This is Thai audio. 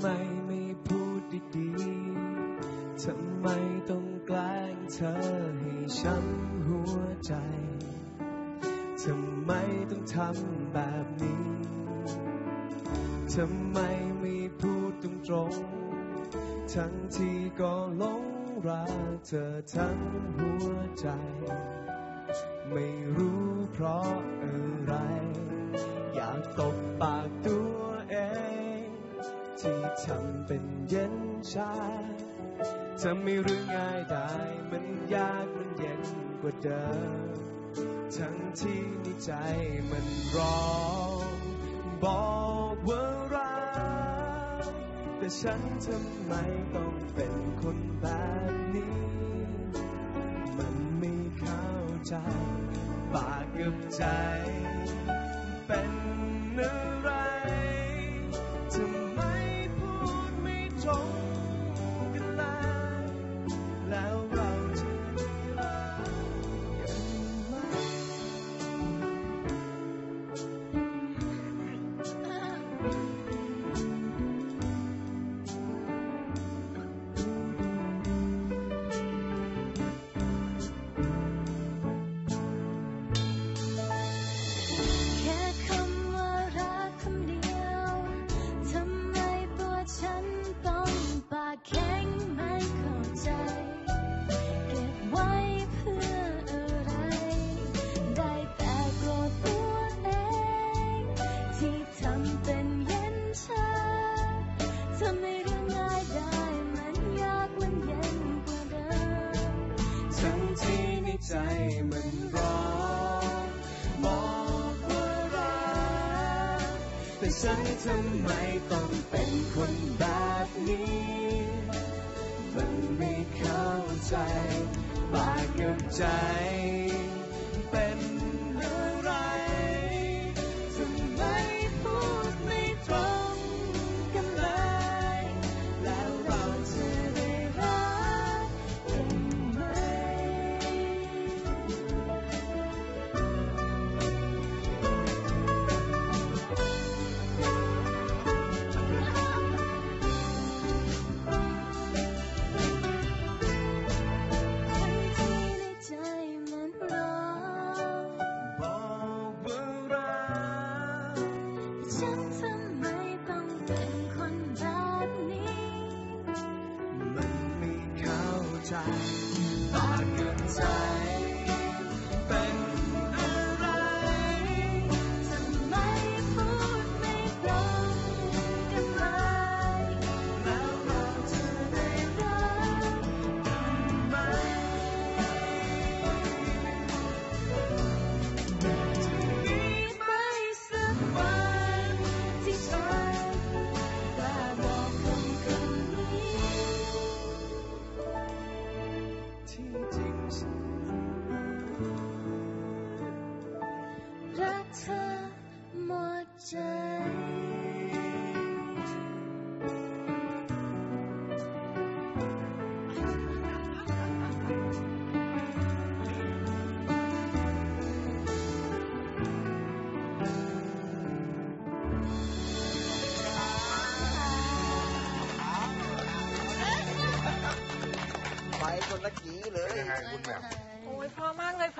ำไมไม่พูดดีๆ ทำไมต้องแกล้งเธอให้ช้ำหัวใจ ทำไมต้องทำแบบนี้ ทำไมไม่พูดตรงๆทั้งที่ก็หลงรักเธอทั้งหัวใจ ไม่รู้เพราะอะไร อยากตบปาก เป็นเย็นชาทำไม่รู้ง่ายได้มันยากมันเย็นกว่าเดิม ทั้งที่ในใจมันร้องบอกว่ารักแต่ฉันทำไมต้องเป็นคนแบบนี้ มันไม่เข้าใจปากกับใจ เป็นอะไต้องปากแฉันทำไมต้องเป็นคนแบบนี้ มันไม่เข้าใจ บาดกับใจาใจปา คนละกี้เลยยังไงคุณแบบโอ้ยเพราะมากเลย